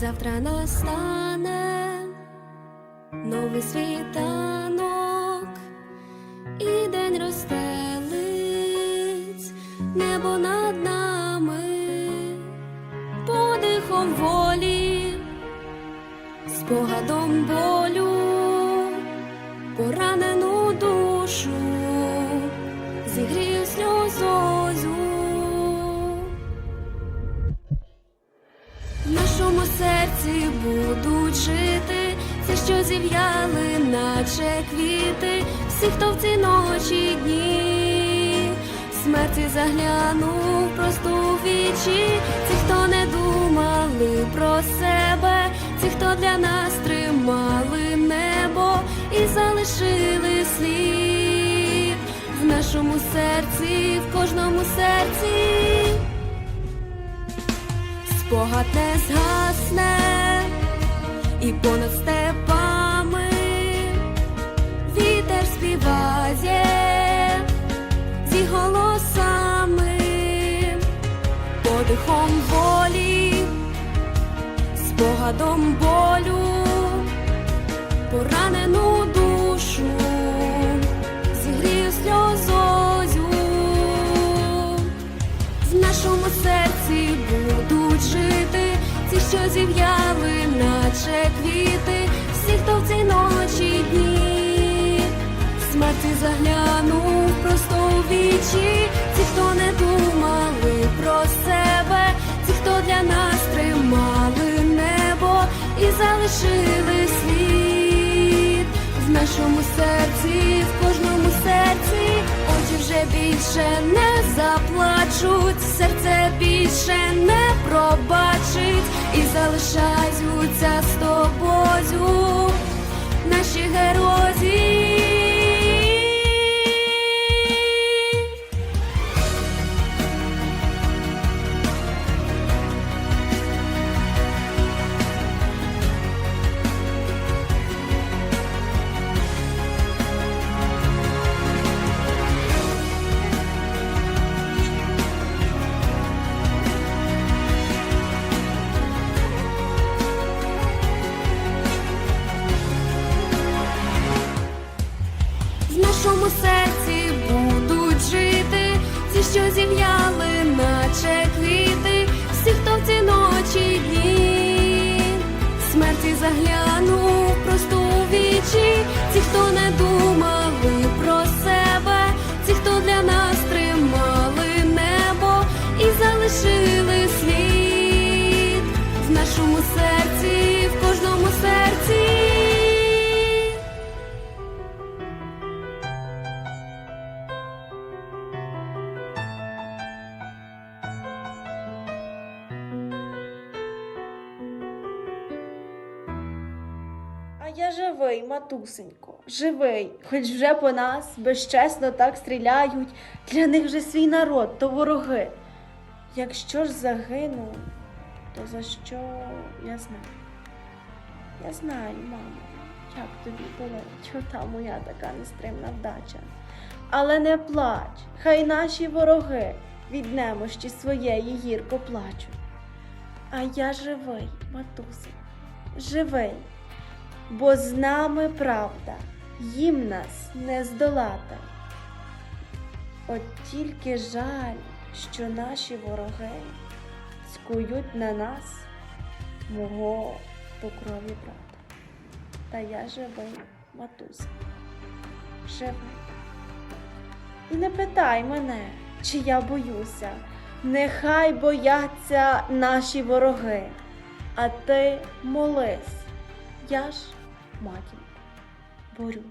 завтра настане новий світанок, і день розстелить небо над нами, подихом волі, спогадом болю, поранену душу, будуть жити, це що зів'яли, наче квіти, всі, хто в ці ночі дні, смерті заглянув просто у вічі, ці, хто не думали про себе, ці, хто для нас тримали небо і залишили слід в нашому серці, в кожному серці. Спогад не згасне і понад степами. Вітер співає зі голосами, подихом волі, спогадом болю, поранену душу, що зів'яли, наче квіти, всі, хто в цій ночі дні, смерті заглянув просто у вічі, ці, хто не думали про себе, ці, хто для нас тримали небо і залишили слід в нашому серці, в кожному серці, очі вже більше не заплачуть, серце більше не пробачить нашому серці будуть жити, ті, що зів'яли, наче квіти, всі, хто в ці ночі дні, смерті заглянув просто у вічі, ті, хто не думали я живий, матусенько, живий, хоч вже по нас безчесно так стріляють, для них же свій народ, то вороги. Якщо ж загину, то за що я знаю? Я знаю, мамо, як тобі болить, ота моя така нестримна вдача. Але не плач, хай наші вороги від немощі своєї гірко плачуть. А я живий, матусе, живий бо з нами правда, їм нас не здолати. От тільки жаль, що наші вороги скують на нас мого по крові брата. Та я живий, матуся, живий. І не питай мене, чи я боюся, нехай бояться наші вороги, а ти молись, я ж mahkeme. Boru